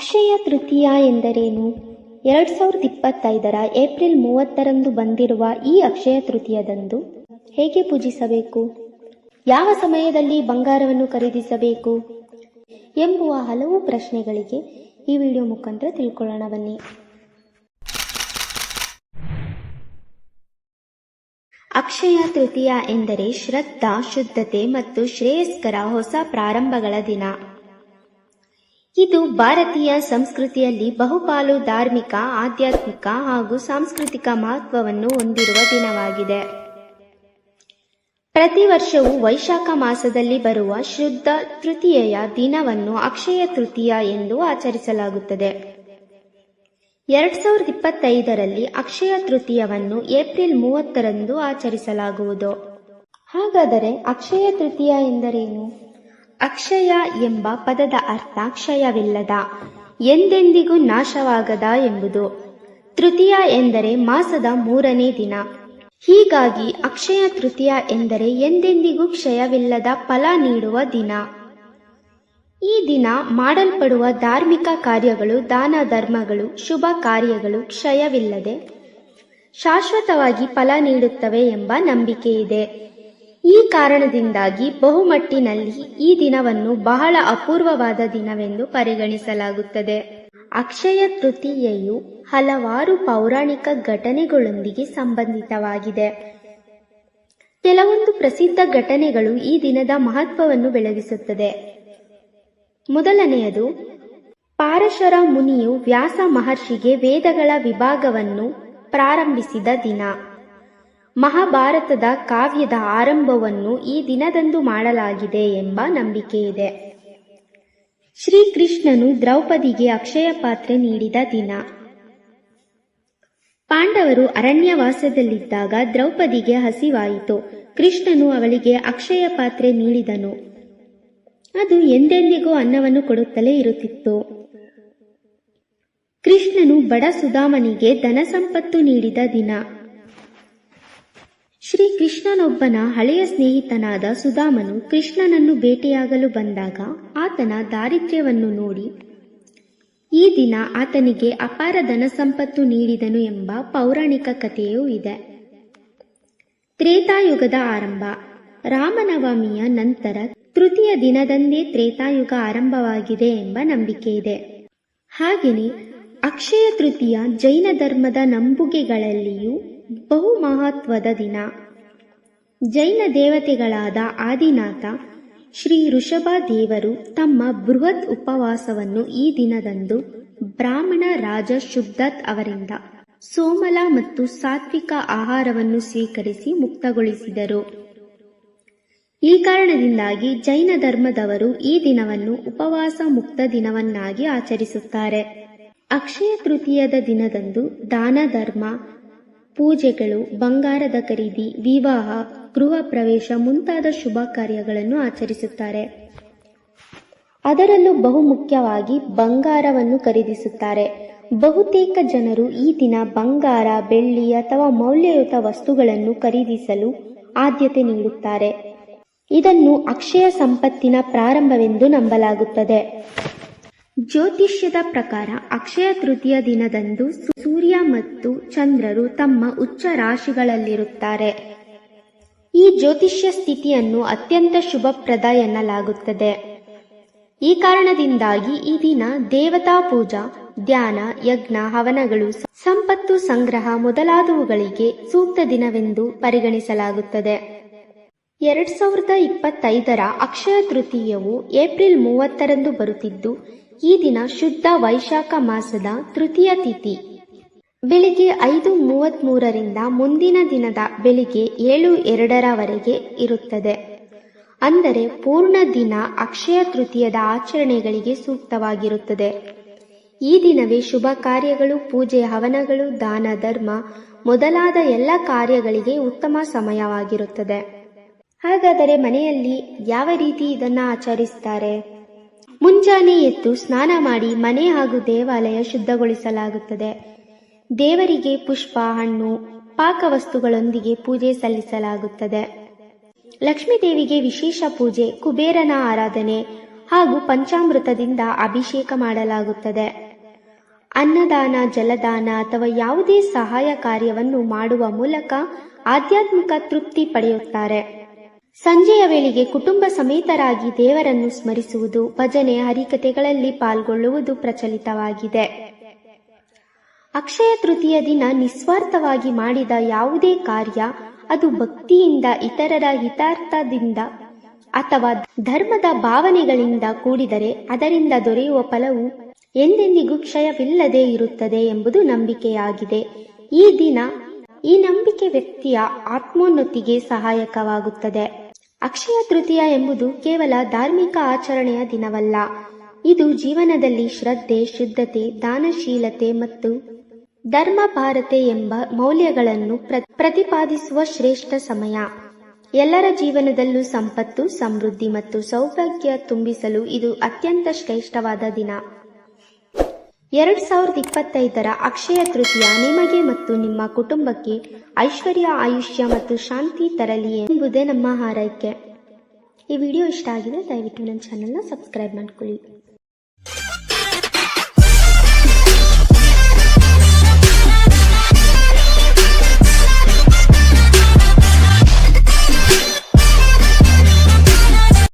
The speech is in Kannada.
ಅಕ್ಷಯ ತೃತೀಯ ಎಂದರೇನು? ಎರಡು ಸಾವಿರದ ಇಪ್ಪತ್ತೈದರ ಏಪ್ರಿಲ್ ಮೂವತ್ತರಂದು ಬಂದಿರುವ ಈ ಅಕ್ಷಯ ತೃತೀಯದಂದು ಹೇಗೆ ಪೂಜಿಸಬೇಕು? ಯಾವ ಸಮಯದಲ್ಲಿ ಬಂಗಾರವನ್ನು ಖರೀದಿಸಬೇಕು? ಎಂಬುವ ಹಲವು ಪ್ರಶ್ನೆಗಳಿಗೆ ಈ ವಿಡಿಯೋ ಮುಖಾಂತರ ತಿಳ್ಕೊಳ್ಳೋಣ ಬನ್ನಿ. ಅಕ್ಷಯ ತೃತೀಯ ಎಂದರೆ ಶ್ರದ್ಧಾ, ಶುದ್ಧತೆ ಮತ್ತು ಶ್ರೇಯಸ್ಕರ ಹೊಸ ಪ್ರಾರಂಭಗಳ ದಿನ. ಇದು ಭಾರತೀಯ ಸಂಸ್ಕೃತಿಯಲ್ಲಿ ಬಹುಪಾಲು ಧಾರ್ಮಿಕ, ಆಧ್ಯಾತ್ಮಿಕ ಹಾಗೂ ಸಾಂಸ್ಕೃತಿಕ ಮಹತ್ವವನ್ನು ಹೊಂದಿರುವ ದಿನವಾಗಿದೆ. ಪ್ರತಿ ವರ್ಷವೂ ವೈಶಾಖ ಮಾಸದಲ್ಲಿ ಬರುವ ಶುದ್ಧ ತೃತೀಯ ದಿನವನ್ನು ಅಕ್ಷಯ ತೃತೀಯ ಎಂದು ಆಚರಿಸಲಾಗುತ್ತದೆ. ಎರಡ್ ಸಾವಿರದ ಇಪ್ಪತ್ತೈದರಲ್ಲಿ ಅಕ್ಷಯ ತೃತೀಯವನ್ನು ಏಪ್ರಿಲ್ ಮೂವತ್ತರಂದು ಆಚರಿಸಲಾಗುವುದು. ಹಾಗಾದರೆ ಅಕ್ಷಯ ತೃತೀಯ ಎಂದರೇನು? ಅಕ್ಷಯ ಎಂಬ ಪದದ ಅರ್ಥ ಕ್ಷಯವಿಲ್ಲದ ಎಂದೆಂದಿಗೂ ನಾಶವಾಗದ ಎಂಬುದು. ತೃತೀಯ ಎಂದರೆ ಮಾಸದ ಮೂರನೇ ದಿನ. ಹೀಗಾಗಿ ಅಕ್ಷಯ ತೃತೀಯ ಎಂದರೆ ಎಂದೆಂದಿಗೂ ಕ್ಷಯವಿಲ್ಲದ ಫಲ ನೀಡುವ ದಿನ. ಈ ದಿನ ಮಾಡಲ್ಪಡುವ ಧಾರ್ಮಿಕ ಕಾರ್ಯಗಳು, ದಾನ ಧರ್ಮಗಳು, ಶುಭ ಕಾರ್ಯಗಳು ಕ್ಷಯವಿಲ್ಲದೆ ಶಾಶ್ವತವಾಗಿ ಫಲ ನೀಡುತ್ತವೆ ಎಂಬ ನಂಬಿಕೆ ಇದೆ ಈ ಕಾರಣದಿಂದಾಗಿ ಬಹುಮಟ್ಟಿನಲ್ಲಿ ಈ ದಿನವನ್ನು ಬಹಳ ಅಪೂರ್ವವಾದ ದಿನವೆಂದು ಪರಿಗಣಿಸಲಾಗುತ್ತದೆ. ಅಕ್ಷಯ ತೃತೀಯೆಯು ಹಲವಾರು ಪೌರಾಣಿಕ ಘಟನೆಗಳೊಂದಿಗೆ ಸಂಬಂಧಿತವಾಗಿದೆ. ಕೆಲವೊಂದು ಪ್ರಸಿದ್ಧ ಘಟನೆಗಳು ಈ ದಿನದ ಮಹತ್ವವನ್ನು ಬೆಳಗಿಸುತ್ತದೆ. ಮೊದಲನೆಯದು, ಪಾರಶರ ಮುನಿಯು ವ್ಯಾಸ ಮಹರ್ಷಿಗೆ ವೇದಗಳ ವಿಭಾಗವನ್ನು ಪ್ರಾರಂಭಿಸಿದ ದಿನ. ಮಹಾಭಾರತದ ಕಾವ್ಯದ ಆರಂಭವನ್ನು ಈ ದಿನದಂದು ಮಾಡಲಾಗಿದೆ ಎಂಬ ನಂಬಿಕೆ ಇದೆ. ಶ್ರೀಕೃಷ್ಣನು ದ್ರೌಪದಿಗೆ ಅಕ್ಷಯ ಪಾತ್ರೆ ನೀಡಿದ ದಿನ. ಪಾಂಡವರು ಅರಣ್ಯವಾಸದಲ್ಲಿದ್ದಾಗ ದ್ರೌಪದಿಗೆ ಹಸಿವಾಯಿತು. ಕೃಷ್ಣನು ಅವಳಿಗೆ ಅಕ್ಷಯ ಪಾತ್ರೆ ನೀಡಿದನು. ಅದು ಎಂದೆಂದಿಗೂ ಅನ್ನವನ್ನು ಕೊಡುತ್ತಲೇ ಇರುತ್ತಿತ್ತು. ಕೃಷ್ಣನು ಬಡ ಸುಧಾಮನಿಗೆ ಧನ ಸಂಪತ್ತು ನೀಡಿದ ದಿನ. ಶ್ರೀ ಕೃಷ್ಣನೊಬ್ಬನ ಹಳೆಯ ಸ್ನೇಹಿತನಾದ ಸುಧಾಮನು ಕೃಷ್ಣನನ್ನು ಭೇಟಿಯಾಗಲು ಬಂದಾಗ ಆತನ ದಾರಿದ್ರ್ಯವನ್ನು ನೋಡಿ, ಈ ದಿನ ಆತನಿಗೆ ಅಪಾರ ಧನ ಸಂಪತ್ತು ನೀಡಿದನು ಎಂಬ ಪೌರಾಣಿಕ ಕಥೆಯೂ ಇದೆ. ತ್ರೇತಾಯುಗದ ಆರಂಭ. ರಾಮನವಮಿಯ ನಂತರ ತೃತೀಯ ದಿನದಂದೇ ತ್ರೇತಾಯುಗ ಆರಂಭವಾಗಿದೆ ಎಂಬ ನಂಬಿಕೆ ಇದೆ. ಹಾಗೆಯೇ ಅಕ್ಷಯ ತೃತೀಯ ಜೈನ ಧರ್ಮದ ನಂಬುಗೆಗಳಲ್ಲಿಯೂ ಬಹು ಮಹತ್ವದ ದಿನ. ಜೈನ ದೇವತೆಗಳಾದ ಆದಿನಾಥ, ಶ್ರೀ ಋಷಭ ದೇವರು ತಮ್ಮ ಬೃಹತ್ ಉಪವಾಸವನ್ನು ಈ ದಿನದಂದು ಬ್ರಾಹ್ಮಣ ರಾಜ ಶುದ್ಧತ್ ಅವರಿಂದ ಸೋಮಲ ಮತ್ತು ಸಾತ್ವಿಕ ಆಹಾರವನ್ನು ಸ್ವೀಕರಿಸಿ ಮುಕ್ತಗೊಳಿಸಿದರು. ಈ ಕಾರಣದಿಂದಾಗಿ ಜೈನ ಧರ್ಮದವರು ಈ ದಿನವನ್ನು ಉಪವಾಸ ಮುಕ್ತ ದಿನವನ್ನಾಗಿ ಆಚರಿಸುತ್ತಾರೆ. ಅಕ್ಷಯ ತೃತೀಯದ ದಿನದಂದು ದಾನ ಧರ್ಮ ಪೂಜೆಗಳು, ಬಂಗಾರದ ಖರೀದಿ, ವಿವಾಹ, ಗೃಹ ಪ್ರವೇಶ ಮುಂತಾದ ಶುಭ ಕಾರ್ಯಗಳನ್ನು ಆಚರಿಸುತ್ತಾರೆ. ಅದರಲ್ಲೂ ಬಹುಮುಖ್ಯವಾಗಿ ಬಂಗಾರವನ್ನು ಖರೀದಿಸುತ್ತಾರೆ. ಬಹುತೇಕ ಜನರು ಈ ದಿನ ಬಂಗಾರ, ಬೆಳ್ಳಿ ಅಥವಾ ಮೌಲ್ಯಯುತ ವಸ್ತುಗಳನ್ನು ಖರೀದಿಸಲು ಆದ್ಯತೆ ನೀಡುತ್ತಾರೆ. ಇದನ್ನು ಅಕ್ಷಯ ಸಂಪತ್ತಿನ ಪ್ರಾರಂಭವೆಂದು ನಂಬಲಾಗುತ್ತದೆ. ಜ್ಯೋತಿಷ್ಯದ ಪ್ರಕಾರ ಅಕ್ಷಯ ತೃತೀಯ ದಿನದಂದು ಸೂರ್ಯ ಮತ್ತು ಚಂದ್ರರು ತಮ್ಮ ಉಚ್ಚ ರಾಶಿಗಳಲ್ಲಿರುತ್ತಾರೆ. ಈ ಜ್ಯೋತಿಷ್ಯ ಸ್ಥಿತಿಯನ್ನು ಅತ್ಯಂತ ಶುಭಪ್ರದ ಎನ್ನಲಾಗುತ್ತದೆ. ಈ ಕಾರಣದಿಂದಾಗಿ ಈ ದಿನ ದೇವತಾ ಪೂಜಾ, ಧ್ಯಾನ, ಯಜ್ಞ, ಹವನಗಳು, ಸಂಪತ್ತು ಸಂಗ್ರಹ ಮೊದಲಾದವುಗಳಿಗೆ ಸೂಕ್ತ ದಿನವೆಂದು ಪರಿಗಣಿಸಲಾಗುತ್ತದೆ. ಎರಡ್ ಸಾವಿರದ ಇಪ್ಪತ್ತೈದರ ಅಕ್ಷಯ ತೃತೀಯವು ಏಪ್ರಿಲ್ ಮೂವತ್ತರಂದು ಬರುತ್ತಿದ್ದು ಈ ದಿನ ಶುದ್ಧ ವೈಶಾಖ ಮಾಸದ ತೃತೀಯ ತಿಥಿ. ಬೆಳಿಗ್ಗೆ ಐದು ಮೂವತ್ತ್ಮೂರರಿಂದ ಮುಂದಿನ ದಿನದ ಬೆಳಿಗ್ಗೆ ಏಳು ಎರಡರವರೆಗೆ ಇರುತ್ತದೆ. ಅಂದರೆ ಪೂರ್ಣ ದಿನ ಅಕ್ಷಯ ತೃತೀಯದ ಆಚರಣೆಗಳಿಗೆ ಸೂಕ್ತವಾಗಿರುತ್ತದೆ. ಈ ದಿನವೇ ಶುಭ ಕಾರ್ಯಗಳು, ಪೂಜೆ, ಹವನಗಳು, ದಾನ, ಧರ್ಮ ಮೊದಲಾದ ಎಲ್ಲ ಕಾರ್ಯಗಳಿಗೆ ಉತ್ತಮ ಸಮಯವಾಗಿರುತ್ತದೆ. ಹಾಗಾದರೆ ಮನೆಯಲ್ಲಿ ಯಾವ ರೀತಿ ಇದನ್ನು ಆಚರಿಸ್ತಾರೆ? ಮುಂಜಾನೆ ಎದ್ದು ಸ್ನಾನ ಮಾಡಿ ಮನೆ ಹಾಗೂ ದೇವಾಲಯ ಶುದ್ಧಗೊಳಿಸಲಾಗುತ್ತದೆ. ದೇವರಿಗೆ ಪುಷ್ಪ, ಹಣ್ಣು, ಪಾಕವಸ್ತುಗಳೊಂದಿಗೆ ಪೂಜೆ ಸಲ್ಲಿಸಲಾಗುತ್ತದೆ. ಲಕ್ಷ್ಮೀದೇವಿಗೆ ವಿಶೇಷ ಪೂಜೆ, ಕುಬೇರನ ಆರಾಧನೆ ಹಾಗೂ ಪಂಚಾಮೃತದಿಂದ ಅಭಿಷೇಕ ಮಾಡಲಾಗುತ್ತದೆ. ಅನ್ನದಾನ, ಜಲದಾನ ಅಥವಾ ಯಾವುದೇ ಸಹಾಯ ಕಾರ್ಯವನ್ನು ಮಾಡುವ ಮೂಲಕ ಆಧ್ಯಾತ್ಮಿಕ ತೃಪ್ತಿ ಪಡೆಯುತ್ತಾರೆ. ಸಂಜೆಯ ವೇಳೆಗೆ ಕುಟುಂಬ ಸಮೇತರಾಗಿ ದೇವರನ್ನು ಸ್ಮರಿಸುವುದು, ಭಜನೆ ಹರಿಕತೆಗಳಲ್ಲಿ ಪಾಲ್ಗೊಳ್ಳುವುದು ಪ್ರಚಲಿತವಾಗಿದೆ. ಅಕ್ಷಯ ತೃತೀಯ ದಿನ ನಿಸ್ವಾರ್ಥವಾಗಿ ಮಾಡಿದ ಯಾವುದೇ ಕಾರ್ಯ ಅದು ಭಕ್ತಿಯಿಂದ, ಇತರರ ಹಿತಾರ್ಥದಿಂದ ಅಥವಾ ಧರ್ಮದ ಭಾವನೆಗಳಿಂದ ಕೂಡಿದರೆ ಅದರಿಂದ ದೊರೆಯುವ ಫಲವು ಎಂದೆಂದಿಗೂ ಕ್ಷಯವಿಲ್ಲದೆ ಇರುತ್ತದೆ ಎಂಬುದು ನಂಬಿಕೆಯಾಗಿದೆ. ಈ ದಿನ ಈ ನಂಬಿಕೆ ವ್ಯಕ್ತಿಯ ಆತ್ಮೋನ್ನತಿಗೆ ಸಹಾಯಕವಾಗುತ್ತದೆ. ಅಕ್ಷಯ ತೃತೀಯ ಎಂಬುದು ಕೇವಲ ಧಾರ್ಮಿಕ ಆಚರಣೆಯ ದಿನವಲ್ಲ. ಇದು ಜೀವನದಲ್ಲಿ ಶ್ರದ್ಧೆ, ಶುದ್ಧತೆ, ದಾನಶೀಲತೆ ಮತ್ತು ಧರ್ಮ ಭಾರತೆ ಎಂಬ ಮೌಲ್ಯಗಳನ್ನು ಪ್ರ- ಪ್ರತಿಪಾದಿಸುವ ಶ್ರೇಷ್ಠ ಸಮಯ. ಎಲ್ಲರ ಜೀವನದಲ್ಲೂ ಸಂಪತ್ತು, ಸಮೃದ್ಧಿ ಮತ್ತು ಸೌಭಾಗ್ಯ ತುಂಬಿಸಲು ಇದು ಅತ್ಯಂತ ಶ್ರೇಷ್ಠವಾದ ದಿನ. ಎರಡ್ ಸಾವಿರದ ಇಪ್ಪತ್ತೈದರ ಅಕ್ಷಯ ತೃತೀಯ ನಿಮಗೆ ಮತ್ತು ನಿಮ್ಮ ಕುಟುಂಬಕ್ಕೆ ಐಶ್ವರ್ಯ, ಆಯುಷ್ಯ ಮತ್ತು ಶಾಂತಿ ತರಲಿ ಎಂಬುದೇ ನಮ್ಮ ಹಾರೈಕೆ. ಈ ವಿಡಿಯೋ ಇಷ್ಟ ಆಗಿದೆ ದಯವಿಟ್ಟು ನನ್ನ ಚಾನಲ್ನ ಸಬ್ಸ್ಕ್ರೈಬ್ ಮಾಡ್ಕೊಳ್ಳಿ.